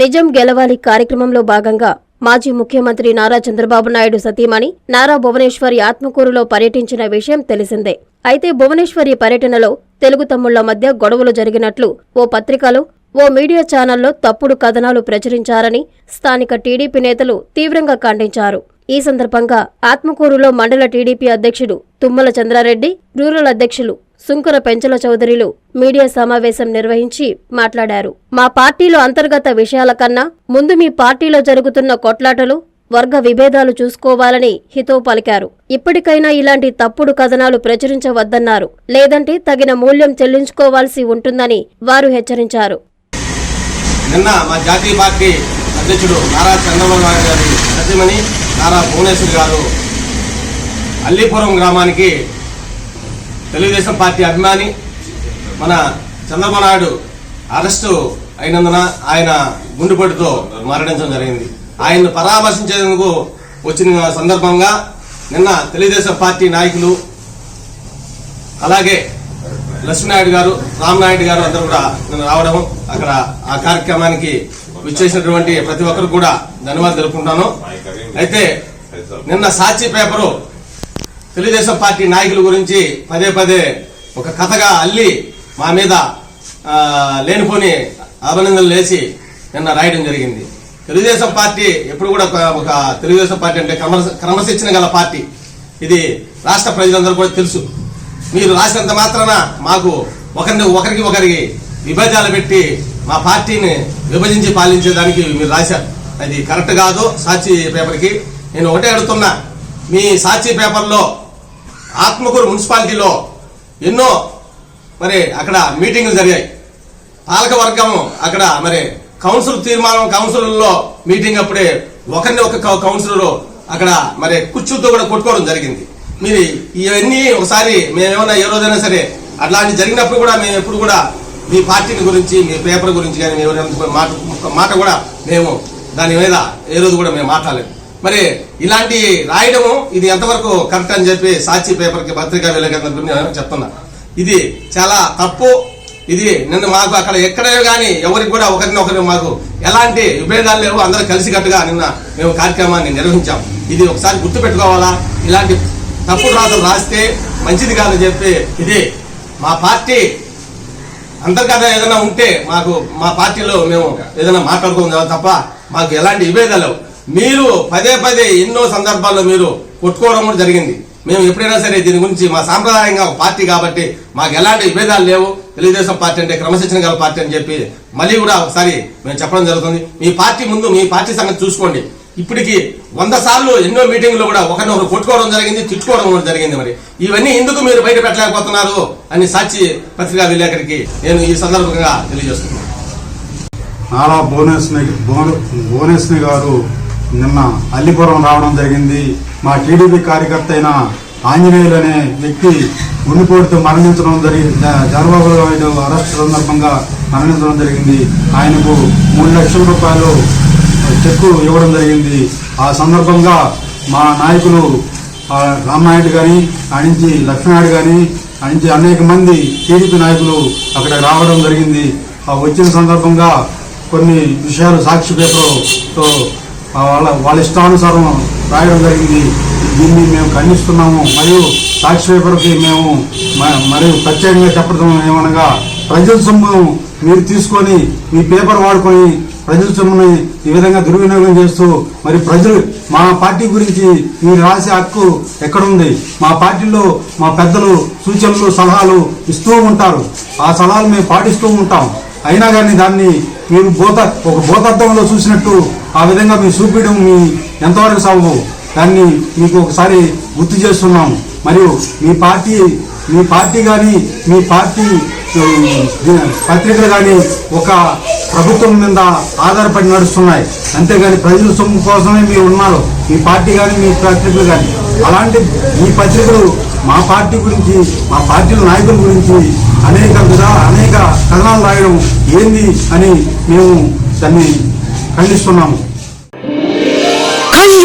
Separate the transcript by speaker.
Speaker 1: నిజం గెలవాలి కార్యక్రమంలో భాగంగా మాజీ ముఖ్యమంత్రి నారా చంద్రబాబు నాయుడు సతీమణి నారా భువనేశ్వరి ఆత్మకూరులో పర్యటించిన విషయం తెలిసిందే. అయితే భువనేశ్వరి పర్యటనలో తెలుగు తమ్ముళ్ళ మధ్య గొడవలు జరిగినట్లు ఓ పత్రికలో ఓ మీడియా ఛానల్లో తప్పుడు కథనాలు ప్రచురించారని స్థానిక టీడీపీ నేతలు తీవ్రంగా ఖండించారు. ఈ సందర్భంగా ఆత్మకూరులో మండల టీడీపీ అధ్యక్షుడు తుమ్మల చంద్రారెడ్డి రూరల్ అధ్యక్షులు సుంకర పెంచల చౌదరిలు మీడియా సమావేశం నిర్వహించి మాట్లాడారు. మా పార్టీలో అంతర్గత విషయాల కన్నా ముందు మీ పార్టీలో జరుగుతున్న కొట్లాటలు వర్గ విభేదాలు చూసుకోవాలని హితో పలికారు. ఇప్పటికైనా ఇలాంటి తప్పుడు కథనాలు ప్రచురించవద్దన్నారు. లేదంటే తగిన మూల్యం చెల్లించుకోవాల్సి ఉంటుందని వారు హెచ్చరించారు.
Speaker 2: నిన్న మా జాతీయ పార్టీ అధ్యక్షుడు నారా చంద్రబాబు నాయుడు గారి నారా భువనేశ్వర్ గారు అల్లీపురం గ్రామానికి తెలుగుదేశం పార్టీ అభిమాని మన చంద్రబాబు నాయుడు అరెస్టు అయినందున ఆయన గుండెపోటుతో మరణించడం జరిగింది. ఆయన్ను పరామర్శించేందుకు వచ్చిన సందర్భంగా నిన్న తెలుగుదేశం పార్టీ నాయకులు అలాగే లక్ష్మీనాయుడు గారు రామనాయుడు గారు అందరూ కూడా నిన్న రావడం అక్కడ ఆ కార్యక్రమానికి విచ్చేసినటువంటి ప్రతి ఒక్కరు కూడా ధన్యవాదాలు తెలుపుకుంటాను. అయితే నిన్న సాక్షి పేపరు తెలుగుదేశం పార్టీ నాయకుల గురించి పదే పదే ఒక కథగా అల్లి మా మీద లేనిపోని అభినందనలు లేచి నిన్న రాయడం జరిగింది. తెలుగుదేశం పార్టీ ఎప్పుడు కూడా ఒక- తెలుగుదేశం పార్టీ అంటే క్రమశిక్షణ గల పార్టీ. ఇది రాష్ట్ర ప్రజలందరూ కూడా తెలుసు. మీరు రాసినంత మాత్రాన మాకు ఒకరిని ఒకరికి ఒకరికి విభేదాలు పెట్టి మా పార్టీని విభజించి పాలించేదానికి మీరు రాశారు. అది కరెక్ట్ కాదు సాక్షి పేపర్కి. నేను ఒకటే అడుగుతున్నా మీ సాక్షి పేపర్లో ఆత్మకూరు మున్సిపాలిటీలో ఎన్నో మరి అక్కడ మీటింగ్లు జరిగాయి. పాలకవర్గం అక్కడ మరి కౌన్సిల్ తీర్మానం కౌన్సిల్లో మీటింగ్ అప్పుడే ఒకరిని ఒక కౌన్సిలర్ అక్కడ మరి కుర్చీతో కూడా కొట్టుకోవడం జరిగింది. మీరు ఇవన్నీ ఒకసారి మేమేమన్నా ఏ రోజైనా సరే అట్లాంటి జరిగినప్పుడు కూడా మేము ఎప్పుడు కూడా మీ పార్టీని గురించి మీ పేపర్ గురించి కానీ ఎవరైనా మాట మాట కూడా మేము దాని మీద ఏ రోజు కూడా మేము మాట్లాడలేదు. మరి ఇలాంటి రాయడము ఇది ఎంతవరకు కరెక్ట్ అని చెప్పి సాక్షి పేపర్కి పత్రికా విలేకరుల నేను చెప్తున్నా. ఇది చాలా తప్పు. ఇది నిన్న మాకు అక్కడ ఎక్కడే కానీ ఎవరికి కూడా ఒకరిని ఒకరి మాకు ఎలాంటి విభేదాలు లేవు. అందరూ కలిసికట్టుగా నిన్న మేము కార్యక్రమాన్ని నిర్వహించాం. ఇది ఒకసారి గుర్తు పెట్టుకోవాలా ఇలాంటి తప్పుడు రాతలు రాస్తే మంచిది కాదని చెప్పి ఇది మా పార్టీ అంతర్గత ఏదైనా ఉంటే మాకు మా పార్టీలో మేము ఏదైనా మాట్లాడుకుందాం తప్ప మాకు ఎలాంటి విభేదాలు లేవు. మీరు పదే పదే ఎన్నో సందర్భాల్లో మీరు కొట్టుకోవడం కూడా జరిగింది. మేము ఎప్పుడైనా సరే దీని గురించి మా సాంప్రదాయంగా ఒక పార్టీ కాబట్టి మాకు ఎలాంటి విభేదాలు లేవు. తెలుగుదేశం పార్టీ అంటే క్రమశిక్షణ గల పార్టీ అని చెప్పి మళ్ళీ కూడా ఒకసారి మేము చెప్పడం జరుగుతుంది. మీ పార్టీ ముందు మీ పార్టీ సంగతి చూసుకోండి. ఇప్పటికి వంద సార్లు ఎన్నో మీటింగ్లు కూడా ఒకరినొకరు కొట్టుకోవడం జరిగింది తిట్టుకోవడం జరిగింది మరి. ఇవన్నీ ఎందుకు మీరు బయట పెట్టలేకపోతున్నారు అని సాక్షి పత్రికా విలేకరికి నేను ఈ సందర్భంగా తెలియజేస్తున్నాను.
Speaker 3: నారా భువనేశ్వరి భువన- భువనేశ్వరి గారు నిన్న అల్లిపురం రావడం జరిగింది. మా టీడీపీ కార్యకర్త అయిన ఆంజనేయులు అనే వ్యక్తి గుండెపోటుతో మరణించడం జరిగింది చంద్రబాబు నాయుడు అరెస్ట్ సందర్భంగా మరణించడం జరిగింది. ఆయనకు మూడు లక్షల రూపాయలు చెక్కు ఇవ్వడం జరిగింది. ఆ సందర్భంగా మా నాయకులు ఆ, రామనాయుడు కానీ ఆడించి లక్ష్మీనాయుడు కానీ ఆడించి అనేక మంది టీడీపీ నాయకులు అక్కడ రావడం జరిగింది. ఆ వచ్చిన సందర్భంగా కొన్ని విషయాలు సాక్షి పేపర్తో వాళ్ళ వాళ్ళ ఇష్టానుసారం రాయడం జరిగింది. దీన్ని మేము ఖండిస్తున్నాము. మరియు సాక్షి పేపర్కి మేము మ- మరియు ప్రత్యేకంగా చెప్పడం ఏమనగా ప్రజల సొమ్ము మీరు తీసుకొని మీ పేపర్ వాడుకొని ప్రజల సొమ్ముని ఈ విధంగా దుర్వినియోగం చేస్తూ మరి ప్రజలు మా పార్టీ గురించి మీరు రాసే హక్కు ఎక్కడుంది? మా పార్టీలో మా పెద్దలు సూచనలు సలహాలు ఇస్తూ ఉంటారు. ఆ సలహాలు మేము పాటిస్తూ ఉంటాం. అయినా కానీ దాన్ని మీరు భూత ఒక భూతత్వంలో చూసినట్టు ఆ విధంగా మీరు చూపించడం మీ ఎంతవరకు సాగు దాన్ని మీకు ఒకసారి గుర్తు చేస్తున్నాము మరియు మీ పార్టీ మీ పార్టీ కానీ మీ పార్టీ పత్రికలు కానీ ఒక ప్రభుత్వం మీద ఆధారపడి నడుస్తున్నాయి. అంతేగాని ప్రజల సొమ్ము కోసమే మీరు ఉన్నారు. మీ పార్టీ కానీ మీ పత్రికలు కానీ. అలాంటి ఈ పత్రికలు మా పార్టీ గురించి మా పార్టీల నాయకుల గురించి అనేక విధా అనేక కథనాలు రాయడం ఏంది అని మేము దాన్ని ఖండిస్తున్నాము.